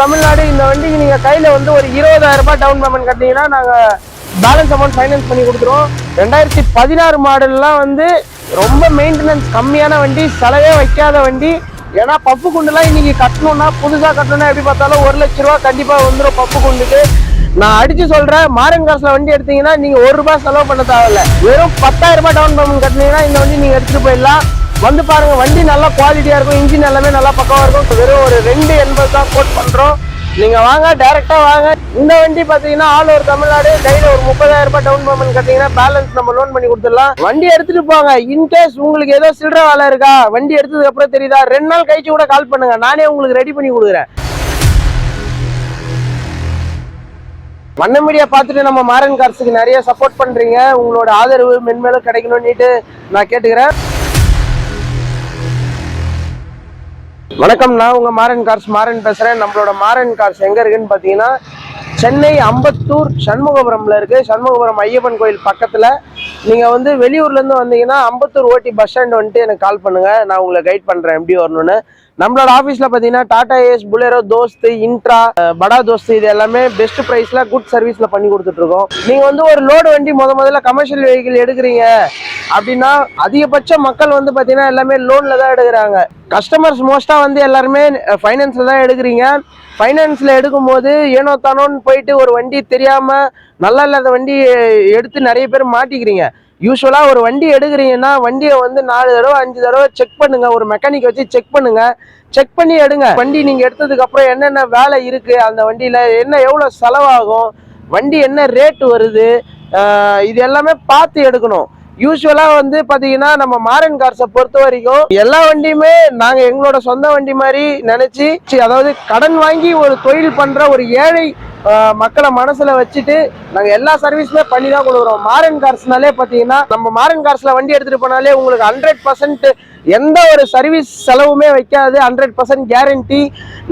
தமிழ்நாடு இந்த வண்டிக்கு நீங்கள் கையில் வந்து ஒரு இருபதாயிரம் ரூபாய் டவுன் பேமெண்ட் கட்டினீங்கன்னா நாங்கள் பேலன்ஸ் அமௌண்ட் ஃபைனான்ஸ் பண்ணி கொடுத்துருவோம். ரெண்டாயிரத்தி பதினாறு மாடல்லாம் வந்து ரொம்ப மெயின்டெனன்ஸ் கம்மியான வண்டி செலவே வைக்காத வண்டி. ஏன்னா பப்பு குண்டுலாம் இன்னைக்கு கட்டணும்னா புதுசாக கட்டணும்னா எப்படி பார்த்தாலும் ஒரு லட்ச ரூபா கண்டிப்பாக வந்துடும் பப்பு குண்டுக்கு. நான் அடிச்சு சொல்றேன் மாரன் காசில் வண்டி எடுத்தீங்கன்னா நீங்க ஒரு ரூபாய் செலவு பண்ண தேவையில்ல. வெறும் பத்தாயிரம் ரூபாய் டவுன் பேமெண்ட் கட்டினீங்கன்னா இந்த வண்டி நீங்க எடுத்துட்டு போயிடலாம். வந்து பாருங்க வண்டி நல்லா குவாலிட்டியா இருக்கும் இன்ஜின் எல்லாமே நல்லா பக்கமா இருக்கும். வெறும் ஒரு ரெண்டு எண்பது தான் கோட் பண்றோம். நீங்க வாங்க டைரக்டா வாங்க. இந்த வண்டி பாத்தீங்கன்னா ஆல் ஓவர் தமிழ்நாடு கையில ஒரு முப்பதாயிரம் ரூபாய் டவுன் பேமெண்ட் கட்டிங்கன்னா பேலன்ஸ் நம்ம லோன் பண்ணி கொடுத்துடலாம். வண்டி எடுத்துட்டு போங்க. இன்கேஸ் உங்களுக்கு ஏதோ சில்லற வேலை இருக்கா வண்டி எடுத்ததுக்கு அப்புறம் தெரியுதா? ரெண்டு நாள் கழிச்சு கூட கால் பண்ணுங்க. நானே உங்களுக்கு ரெடி பண்ணி கொடுக்குறேன். வண்ண மீடியா பார்த்துட்டு நம்ம மாரன் கார்ஸுக்கு நிறைய சப்போர்ட் பண்றீங்க. உங்களோட ஆதரவு மென்மேலும் கிடைக்கணும்னுட்டு நான் கேட்டுக்கிறேன். வணக்கம் நான் உங்க மாரன் கார்ஸ் மாரன் பேசுறேன். நம்மளோட மாரன் கார்ஸ் எங்க இருக்குன்னு பாத்தீங்கன்னா சென்னை அம்பத்தூர் சண்முகபுரம்ல இருக்கு. சண்முகபுரம் ஐயப்பன் கோயில் பக்கத்துல. நீங்க வந்து வெளியூர்ல இருந்து வந்தீங்கன்னா அம்பத்தூர் ஓட்டி பஸ் ஸ்டாண்ட் வந்துட்டு எனக்கு கால் பண்ணுங்க. நான் உங்களை கைட் பண்றேன் எப்படி வரணும்னு. நம்மளோட ஆஃபீஸில் பார்த்தீங்கன்னா Tata Ace Bolero Dost Intra Bada Dost இது எல்லாமே பெஸ்ட் ப்ரைஸில் குட் சர்வீஸில் பண்ணி கொடுத்துட்ருக்கோம் நீங்கள் வந்து ஒரு லோடு வண்டி முத முதல்ல கமர்ஷியல் வெஹிக்கிள் எடுக்கிறீங்க. அப்படின்னா அதிகபட்ச மக்கள் வந்து பார்த்தீங்கன்னா எல்லாமே லோனில் தான் எடுக்கிறாங்க. கஸ்டமர்ஸ் மோஸ்ட்டாக வந்து எல்லாருமே ஃபைனான்ஸில் தான் எடுக்கிறீங்க. ஃபைனான்ஸில் எடுக்கும்போது ஏனோ தானோன்னு போயிட்டு ஒரு வண்டி தெரியாமல் நல்லா இல்லாத வண்டி எடுத்து நிறைய பேர் மாட்டிக்கிறீங்க. யூஸ்வலாக ஒரு வண்டி எடுக்கிறீங்கன்னா வண்டியை வந்து நாலு தடவை அஞ்சு தடவை செக் பண்ணுங்க. ஒரு மெக்கானிக் வச்சு செக் பண்ணுங்க. செக் பண்ணி எடுங்க. வண்டி நீங்கள் எடுத்ததுக்கு அப்புறம் என்னென்ன வேலை இருக்கு? அந்த வண்டியில் என்ன எவ்வளோ செலவாகும்? வண்டி என்ன ரேட்டு வருது? இது எல்லாமே பார்த்து எடுக்கணும். யூஸ்வலாக வந்து பார்த்தீங்கன்னா நம்ம மாரன் கார்ஸை பொறுத்த வரைக்கும் எல்லா வண்டியுமே நாங்கள் எங்களோட சொந்த வண்டி மாதிரி நினச்சி அதாவது கடன் வாங்கி ஒரு தொழில் பண்ணுற ஒரு ஏழை மக்களை மனசுல வச்சுட்டு நாங்க எல்லா சர்வீஸுமே பண்ணி தான் கொடுக்குறோம். மாரன் கார்ஸ்னாலே பாத்தீங்கன்னா நம்ம மாரன் கார்ஸ்ல வண்டி எடுத்துட்டு போனாலே உங்களுக்கு ஹண்ட்ரட் பர்சன்ட் எந்த ஒரு சர்வீஸ் செலவுமே வைக்காது. ஹண்ட்ரட் பர்சன்ட் கேரண்டி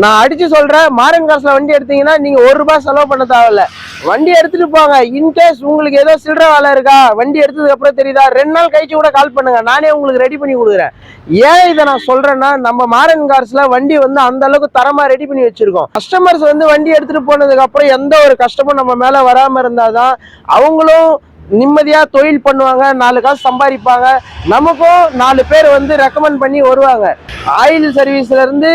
நான் அடிச்சு சொல்றேன் மாரன் கார்ஸ்ல வண்டி எடுத்தீங்கன்னா நீங்க ஒரு ரூபாய் செலவு பண்ண தேவையில்ல. வண்டி எடுத்துட்டு போங்க. இன்கேஸ் உங்களுக்கு ஏதோ சில்லற வேலை இருக்கா வண்டி எடுத்ததுக்கு அப்புறம் தெரியுதா? ரெண்டு நாள் கழிச்சு கூட கால் பண்ணுங்க. நானே உங்களுக்கு ரெடி பண்ணி கொடுக்குறேன். ஏன் இதை நான் சொல்றேன்னா நம்ம மாரன் கார்ஸ்ல வண்டி வந்து அந்த அளவுக்கு தரமா ரெடி பண்ணி வச்சிருக்கோம். கஸ்டமர்ஸ் வந்து வண்டி எடுத்துட்டு போனதுக்கு அப்புறம் எந்த ஒரு கஷ்டமும் நம்ம மேல வராம இருந்தாதான் அவங்களும் நிம்மதியா தொழில் பண்ணுவாங்க நாலு காசு சம்பாதிப்பாங்க. நமக்கும் நாலு பேர் வந்து ரெக்கமெண்ட் பண்ணி வருவாங்க. ஆயில் சர்வீஸ்ல இருந்து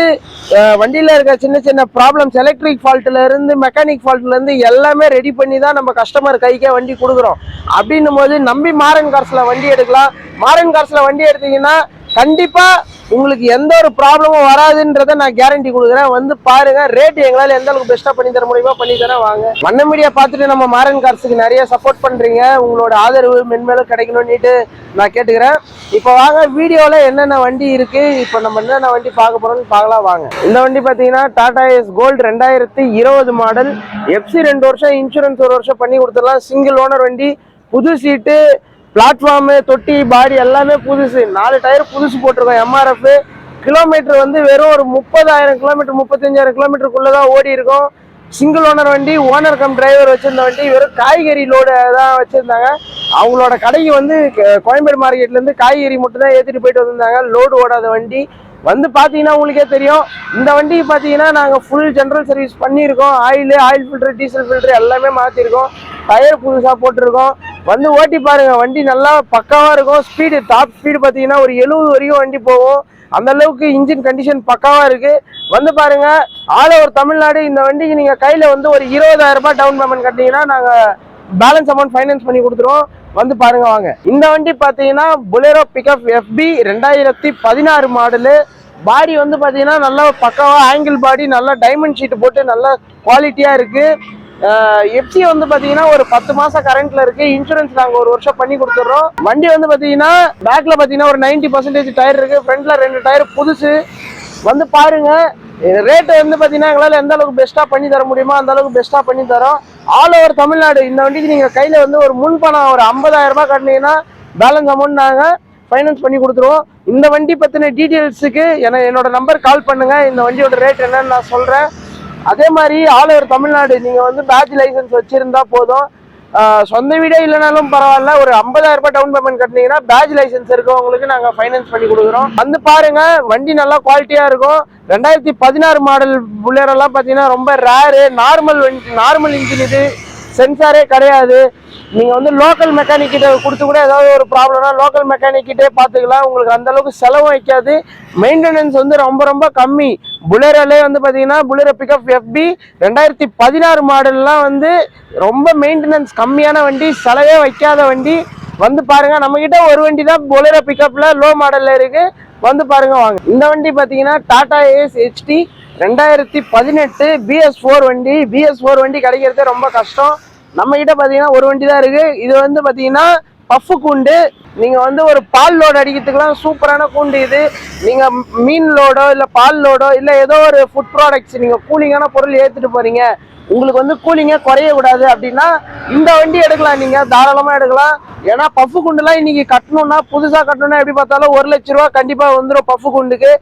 வண்டியில இருக்க சின்ன சின்ன ப்ராப்ளம்ஸ் எலக்ட்ரிக் ஃபால்ட்ல இருந்து மெக்கானிக் ஃபால்ட்ல இருந்து எல்லாமே ரெடி பண்ணி தான் நம்ம கஸ்டமர் கைக்கே வண்டி கொடுக்குறோம். அப்படின்னும் போது நம்பி மாரன் கார்ஸ்ல வண்டி எடுக்கலாம். மாரன் கார்ஸ்ல வண்டி எடுத்தீங்கன்னா கண்டிப்பா உங்களுக்கு எந்த ஒரு ப்ராப்ளமும் வராதுன்றத நான் கேரண்டி கொடுக்குறேன். வந்து பாருங்க ரேட் எங்களால் எந்த அளவுக்கு பெஸ்ட்டாக பண்ணி தர முடியுமோ பண்ணி தரேன் வாங்க. வண்ண மீடியா பார்த்துட்டு நம்ம மாரன் கார்ஸுக்கு நிறைய சப்போர்ட் பண்ணுறீங்க உங்களோட ஆதரவு மென்மேலும் கிடைக்கணும்னுட்டு நான் கேட்டுக்கிறேன். இப்போ வாங்க வீடியோவில் என்னென்ன வண்டி இருக்குது இப்போ நம்ம என்னென்ன வண்டி பார்க்க போகிறோம்னு பார்க்கலாம் வாங்க. இந்த வண்டி பார்த்தீங்கன்னா டாடா எஸ் கோல்டு ரெண்டாயிரத்தி இருபது மாடல் எஃப்சி ரெண்டு வருஷம் இன்சூரன்ஸ் ஒரு வருஷம் பண்ணி கொடுத்துடலாம். சிங்கிள் ஓனர் வண்டி புது சீட்டு பிளாட்ஃபார்மு தொட்டி பாடி எல்லாமே புதுசு. நாலு டயர் புதுசு போட்டிருக்கோம். எம்ஆர்எஃப் கிலோமீட்டர் வந்து வெறும் ஒரு முப்பதாயிரம் கிலோமீட்டர் முப்பத்தஞ்சாயிரம் கிலோமீட்டருக்குள்ளே தான் ஓடி இருக்கும். சிங்கிள் ஓனர் வண்டி ஓனர் கம் டிரைவர் வச்சிருந்த வண்டி வெறும் காய்கறி லோடு தான் வச்சுருந்தாங்க. அவங்களோட கடைக்கு வந்து கோயம்பேடு மார்க்கெட்லேருந்து காய்கறி மட்டும் தான் ஏற்றிட்டு போயிட்டு வந்திருந்தாங்க. லோடு ஓடாத வண்டி. வந்து பார்த்தீங்கன்னா உங்களுக்கே தெரியும். இந்த வண்டி பார்த்தீங்கன்னா நாங்கள் ஃபுல் ஜென்ரல் சர்வீஸ் பண்ணியிருக்கோம். Oil oil filter diesel filter எல்லாமே மாற்றிருக்கோம் டயர் புதுசாக போட்டிருக்கோம். வந்து ஓட்டி பாருங்கள் வண்டி நல்லா பக்காவாக இருக்கும். ஸ்பீடு டாப் ஸ்பீடு பார்த்தீங்கன்னா ஒரு எழுபது வரைக்கும் வண்டி போகும். அந்த அளவுக்கு இன்ஜின் கண்டிஷன் பக்காவாக இருக்குது வந்து பாருங்கள் ஆல் ஓவர் தமிழ்நாடு இந்த வண்டிக்கு நீங்கள் கையில் வந்து ஒரு இருபதாயிரம் ரூபாய் டவுன் பேமெண்ட் கட்டிங்கன்னா நாங்கள் பேலன்ஸ் அமௌண்ட் ஃபைனான்ஸ் பண்ணி கொடுத்துருவோம். வந்து பாருங்க வாங்க. இந்த வண்டி பார்த்தீங்கன்னா புலேரோ பிக்கப் எஃபி ரெண்டாயிரத்தி பதினாறு மாடலு பாடி வந்து பார்த்தீங்கன்னா நல்லா பக்காவாக ஆங்கிள் பாடி நல்லா டைமண்ட் ஷீட் போட்டு நல்லா குவாலிட்டியாக இருக்கு. எஃப்சி வந்து பார்த்தீங்கன்னா ஒரு பத்து மாசம் கரண்ட்ல இருக்கு. இன்சூரன்ஸ் நாங்கள் ஒரு வருஷம் பண்ணி கொடுத்துட்றோம். வண்டி வந்து பார்த்தீங்கன்னா பேக்ல பார்த்தீங்கன்னா ஒரு 90% பர்சன்டேஜ் டயர் இருக்கு. ஃப்ரண்ட்ல ரெண்டு டயர் புதுசு. வந்து பாருங்க. ரேட்டு வந்து பார்த்தீங்கன்னா எங்களால் எந்த அளவுக்கு பெஸ்ட்டாக பண்ணி தர முடியுமோ அந்த அளவுக்கு பெஸ்ட்டாக பண்ணி தரோம். ஆல் ஓவர் தமிழ்நாடு இந்த வண்டிக்கு நீங்கள் கையில் வந்து ஒரு முன் பணம் ஒரு 50000 ரூபாய் கட்டினீங்கன்னா பேலன்ஸ் அமௌண்ட் நாங்கள் ஃபைனான்ஸ் பண்ணி கொடுத்துருவோம். இந்த வண்டி பற்றின டீட்டெயில்ஸுக்கு என என்னோட நம்பர் கால் பண்ணுங்கள் இந்த வண்டியோட ரேட் என்னன்னு நான் சொல்கிறேன் அதே மாதிரி ஆல் ஓவர் தமிழ்நாடு நீங்கள் வந்து பேட்ச் லைசன்ஸ் வச்சுருந்தா போதும். சொந்த வீடே இல்லைனாலும் பரவாயில்ல. ஒரு 50000 ரூபாய் டவுன் பேமெண்ட் கட்டினீங்கன்னா பேஜ் லைசன்ஸ் இருக்கவங்களுக்கு நாங்கள் ஃபைனான்ஸ் பண்ணி கொடுக்குறோம். வந்து பாருங்க வண்டி நல்லா குவாலிட்டியாக இருக்கும். ரெண்டாயிரத்தி பதினாறு மாடல் புல்லர் பார்த்தீங்கன்னா ரொம்ப ரேரு நார்மல் நார்மல் இன்ஜின் இது. சென்சாரே கிடையாது. நீங்க வந்து லோக்கல் மெக்கானிக் கிட்ட கொடுத்து கூட ஏதாவது ஒரு ப்ராப்ளம்னா லோக்கல் மெக்கானிக் கிட்டே பார்த்துக்கலாம். உங்களுக்கு அந்த அளவுக்கு செலவும் வைக்காது. மெயின்டெனன்ஸ் வந்து ரொம்ப ரொம்ப கம்மி. புலேரோலே வந்து பாத்தீங்கன்னா புலேரோ பிக்கப் எஃபி ரெண்டாயிரத்தி பதினாறு மாடல்லாம் வந்து ரொம்ப மெயின்டெனன்ஸ் கம்மியான வண்டி செலவே வைக்காத வண்டி. வந்து பாருங்க நம்ம கிட்ட ஒரு வண்டி தான் பொலேரோ பிக்கப்ல லோ மாடல்ல இருக்கு. வந்து பாருங்க வாங்க. இந்த வண்டி பாத்தீங்கன்னா டாடா ஏஸ் ஹெச்டி ரெண்டாயிரத்தி பதினெட்டு பிஎஸ் ஃபோர் வண்டி. பிஎஸ் ஃபோர் வண்டி கிடைக்கிறது ரொம்ப கஷ்டம். நம்ம கிட்ட பாத்தீங்கன்னா ஒரு வண்டி தான் இருக்கு. இது வந்து பாத்தீங்கன்னா பஃப்பு கூண்டு. நீங்க வந்து ஒரு பால் லோடு அடிக்கிறதுக்குலாம் சூப்பரான கூண்டு இது. நீங்க மீன் லோடோ இல்ல பால் லோடோ இல்ல ஏதோ ஒரு ஃபுட் ப்ராடக்ட்ஸ் நீங்க கூலிங்கான பொருள் ஏத்துட்டு போறீங்க. உங்களுக்கு வந்து கூலிங்கே குறைய கூடாது அப்படின்னா இந்த வண்டி எடுக்கலாம் நீங்க. தாராளமா எடுக்கலாம். ஏன்னா பஃப்பு குண்டுலாம் இன்னைக்கு கட்டணும்னா புதுசா கட்டணும்னா எப்படி பார்த்தாலும் ஒரு லட்ச ரூபா கண்டிப்பா வந்துடும் பஃப்பு குண்டுக்கு.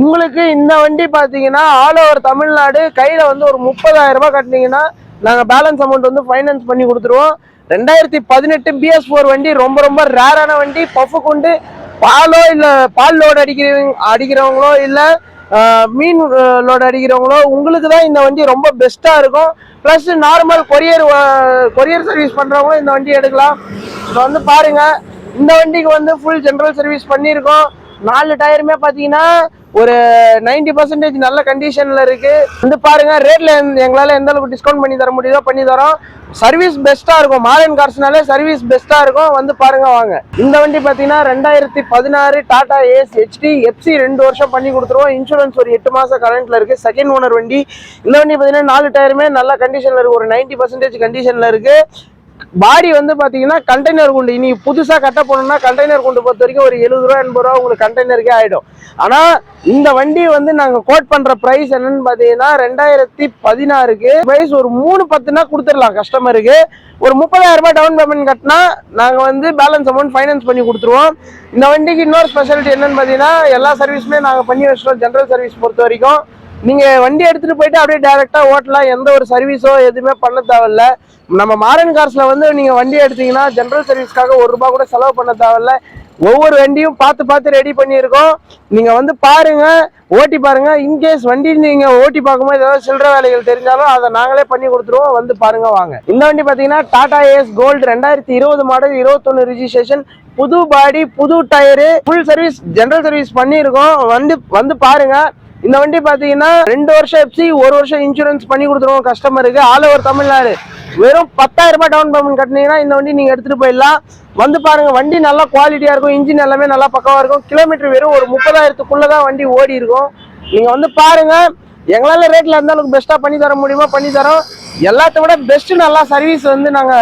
உங்களுக்கு இந்த வண்டி பாத்தீங்கன்னா ஆல் ஓவர் தமிழ்நாடு கையில வந்து ஒரு முப்பதாயிரம் ரூபாய் கட்டினீங்கன்னா நாங்கள் பேலன்ஸ் அமௌண்ட் வந்து ஃபைனான்ஸ் பண்ணி கொடுத்துருவோம். ரெண்டாயிரத்தி பதினெட்டு பிஎஸ் ஃபோர் வண்டி ரொம்ப ரொம்ப ரேரான வண்டி. பஃப்பு கொண்டு பாலோ இல்லை பால் லோடு அடிக்கிறவங்க அடிக்கிறவங்களோ இல்லை மீன் லோடு அடிக்கிறவங்களோ உங்களுக்கு தான் இந்த வண்டி ரொம்ப பெஸ்ட்டாக இருக்கும். Plus normal courier courier service பண்ணுறவங்களும் இந்த வண்டி எடுக்கலாம். இப்போ வந்து பாருங்கள் இந்த வண்டிக்கு வந்து ஃபுல் ஜென்ரல் சர்வீஸ் பண்ணியிருக்கோம். நாலு டயருமே பார்த்தீங்கன்னா ஒரு 90% பர்சன்டேஜ் நல்ல கண்டிஷன்ல இருக்கு. வந்து பாருங்க ரேட்ல எங்களால எந்த அளவுக்கு டிஸ்கவுண்ட் பண்ணி தர முடியுதோ பண்ணி தரோம். சர்வீஸ் பெஸ்டா இருக்கும். மாடர்ன் கார்ஸ்னாலே சர்வீஸ் பெஸ்டா இருக்கும். வந்து பாருங்க வாங்க. இந்த வண்டி பாத்தீங்கன்னா ரெண்டாயிரத்தி பதினாறு டாடா ஏஸ் ஹெச்டி எஃப்சி ரெண்டு வருஷம் பண்ணி கொடுத்துருவோம். இன்சூரன்ஸ் ஒரு எட்டு மாசம் கரண்ட்ல இருக்கு. செகண்ட் ஓனர் வண்டி. இந்த வண்டி பாத்தீங்கன்னா நாலு டயருமே நல்ல கண்டிஷன்ல இருக்கு. ஒரு 90% பர்சன்டேஜ் கண்டிஷன்ல இருக்கு. பாடி வந்து பார்த்தீங்கன்னா கண்டெய்னர் குண்டு. இனி புதுசாக கட்ட போனோம்னா கண்டெய்னர் குண்டு பொறுத்த வரைக்கும் ஒரு எழுபது ரூபா எண்பது ரூபா உங்களுக்கு கண்டெய்னருக்கே ஆகிடும் ஆனால் இந்த வண்டி வந்து நாங்கள் கோட் பண்ணுற ப்ரைஸ் என்னன்னு பார்த்தீங்கன்னா ரெண்டாயிரத்தி பதினாறுக்கு ப்ரைஸ் ஒரு மூணு பத்துனா கொடுத்துடலாம் கஸ்டமருக்கு ஒரு முப்பதாயிரம் ரூபாய் டவுன் பேமெண்ட் கட்டினா நாங்கள் வந்து பேலன்ஸ் அமௌண்ட் ஃபைனான்ஸ் பண்ணி கொடுத்துருவோம். இந்த வண்டிக்கு இன்னொரு ஸ்பெஷாலிட்டி என்னன்னு பார்த்தீங்கன்னா எல்லா சர்வீஸுமே நாங்கள் பண்ணி வச்சிட்டோம் ஜென்ரல் சர்வீஸ் பொறுத்த வரைக்கும். நீங்க வண்டி எடுத்துட்டு போயிட்டு அப்படியே டைரக்டா ஓட்டலாம் எந்த ஒரு சர்வீஸோ எதுவுமே பண்ண தேவையில்ல. நம்ம மாரன் கார்ஸ்ல வந்து நீங்க வண்டி எடுத்தீங்கன்னா ஜென்ரல் சர்வீஸ்க்காக ஒரு ரூபாய் கூட செலவு பண்ண தேவையில்ல. ஒவ்வொரு வண்டியும் பார்த்து பார்த்து ரெடி பண்ணியிருக்கோம். நீங்க வந்து பாருங்க ஓட்டி பாருங்க. இன்கேஸ் வண்டி நீங்க ஓட்டி பார்க்கும்போது ஏதாவது சில்லற வேலைகள் தெரிஞ்சாலும் அதை நாங்களே பண்ணி கொடுத்துருவோம். வந்து பாருங்க வாங்க. இந்த வண்டி பாத்தீங்கன்னா டாடா ஏஸ் கோல்டு ரெண்டாயிரத்தி இருபது மாடல் இருபத்தொன்னு ரிஜிஸ்ட்ரேஷன் புது பாடி புது tyre full service general service பண்ணியிருக்கோம். வந்து வந்து பாருங்க. இந்த வண்டி பாத்தீங்கன்னா ரெண்டு வருஷம் எஃப்சி ஒரு வருஷம் இன்சூரன்ஸ் பண்ணி கொடுத்துருவோம் கஸ்டமருக்கு ஆல் ஓவர் தமிழ்நாடு. வெறும் பத்தாயிரம் ரூபாய் டவுன் பேமெண்ட் கட்டினீங்கன்னா இந்த வண்டி நீங்க எடுத்துட்டு போயிடலாம். வந்து பாருங்க வண்டி நல்லா குவாலிட்டியா இருக்கும் இன்ஜின் எல்லாமே நல்லா பக்கமாக இருக்கும். கிலோமீட்டர் வெறும் ஒரு முப்பதாயிரத்துக்குள்ளே தான் வண்டி ஓடி இருக்கும். நீங்க வந்து பாருங்க எங்களால ரேட்ல எந்த அளவுக்கு பெஸ்டா பண்ணி தர முடியுமோ? பண்ணி தரோம். எல்லாத்த விட பெஸ்ட் நல்லா சர்வீஸ் வந்து நாங்க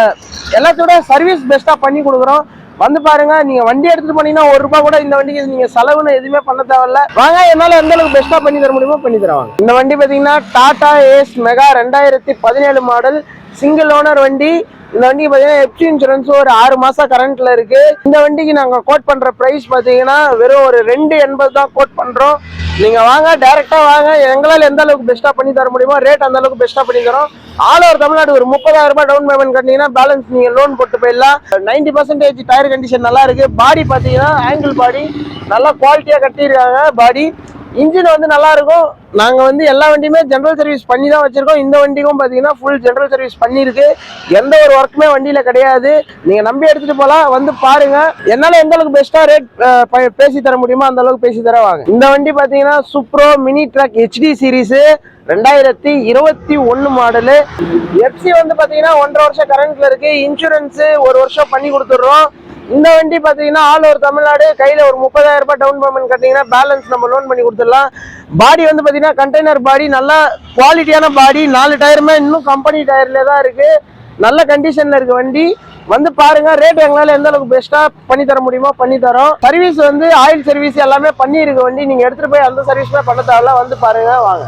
எல்லாத்த விட சர்வீஸ் பெஸ்டா பண்ணி கொடுக்குறோம். வந்து பாருங்க நீங்க வண்டி எடுத்துட்டு போனீங்கன்னா ஒரு ரூபாய் கூட இந்த வண்டிக்கு நீங்க செலவுன்னு எதுவுமே பண்ண தேவையில்ல. வாங்க என்னால எந்த அளவுக்கு பெஸ்டா பண்ணி தர முடியுமோ பண்ணி தருவாங்க இந்த வண்டி பாத்தீங்கன்னா டாடா ஏஸ் மெகா ரெண்டாயிரத்தி பதினேழு மாடல் சிங்கிள் ஓனர் வண்டி. இந்த வண்டி பாத்தீங்கன்னா எப்சி இன்சூரன்ஸ் ஒரு ஆறு மாசம் கரண்ட்ல இருக்கு. இந்த வண்டிக்கு நாங்க கோட் பண்ற பிரைஸ் பாத்தீங்கன்னா வெறும் ஒரு ரெண்டு எண்பது தான் கோட் பண்றோம். நீங்க வாங்க டைரக்டா வாங்க. எங்களால எந்த அளவுக்கு பெஸ்டா பண்ணி தர முடியுமோ ரேட் அந்த அளவுக்கு பெஸ்டா பண்ணி தரோம். ஆல் ஓவர் தமிழ்நாடு ஒரு முப்பதாயிரம் ரூபாய் டவுன் பேமெண்ட் கட்டினீங்கன்னா பேலன்ஸ் நீங்க லோன் போட்டு போயிடலாம். நைன்டி பர்சன்டேஜ் டயர் கண்டிஷன் நல்லா இருக்கு. பாடி பாத்தீங்கன்னா ஆங்கிள் பாடி நல்லா குவாலிட்டியா கட்டியிருக்காங்க. பாடி இன்ஜின் வந்து நல்லா இருக்கும் நாங்கள் வந்து எல்லா வண்டியுமே ஜென்ரல் சர்வீஸ் பண்ணி தான் வச்சுருக்கோம். இந்த வண்டிக்கும் பார்த்தீங்கன்னா ஃபுல் ஜென்ரல் சர்வீஸ் பண்ணியிருக்கு. எந்த ஒரு ஒர்க்குமே வண்டியில் கிடையாது. நீங்கள் நம்பி எடுத்துகிட்டு போகலாம் வந்து பாருங்கள் என்னால் எந்த அளவுக்கு ரேட் பேசி தர முடியுமோ அந்த அளவுக்கு பேசி தர வாங்க. இந்த வண்டி பார்த்தீங்கன்னா Supro mini truck HT series ரெண்டாயிரத்தி இருபத்தி ஒன்று மாடலு எஃப்சி வந்து பார்த்தீங்கன்னா ஒன்றரை வருஷம் கரண்ட்டில் இருக்குது இன்சூரன்ஸு ஒரு வருஷம் பண்ணி கொடுத்துட்றோம். இந்த வண்டி பார்த்தீங்கன்னா ஆல் ஓவர் தமிழ்நாடு. கையில் ஒரு முப்பதாயிரம் ரூபாய் டவுன் பேமெண்ட் கட்டிங்கன்னா பேலன்ஸ் நம்ம லோன் பண்ணி கொடுத்துடலாம். பாடி வந்து பார்த்தீங்கன்னா கண்டெய்னர் பாடி நல்லா குவாலிட்டியான பாடி நாலு டயருமே இன்னும் கம்பெனி டயர்ல தான் இருக்கு. நல்ல கண்டிஷன்ல இருக்கு வண்டி. வந்து பாருங்க ரேட் எங்களால எந்த அளவுக்கு பெஸ்டா பண்ணி தர முடியுமோ பண்ணி தரோம். சர்வீஸ் வந்து ஆயில் சர்வீஸ் எல்லாமே பண்ணி இருக்கு வண்டி. நீங்க எடுத்துட்டு போய் அந்த சர்வீஸ்மே பண்ண தேவையில்ல வந்து பாருங்க வாங்க.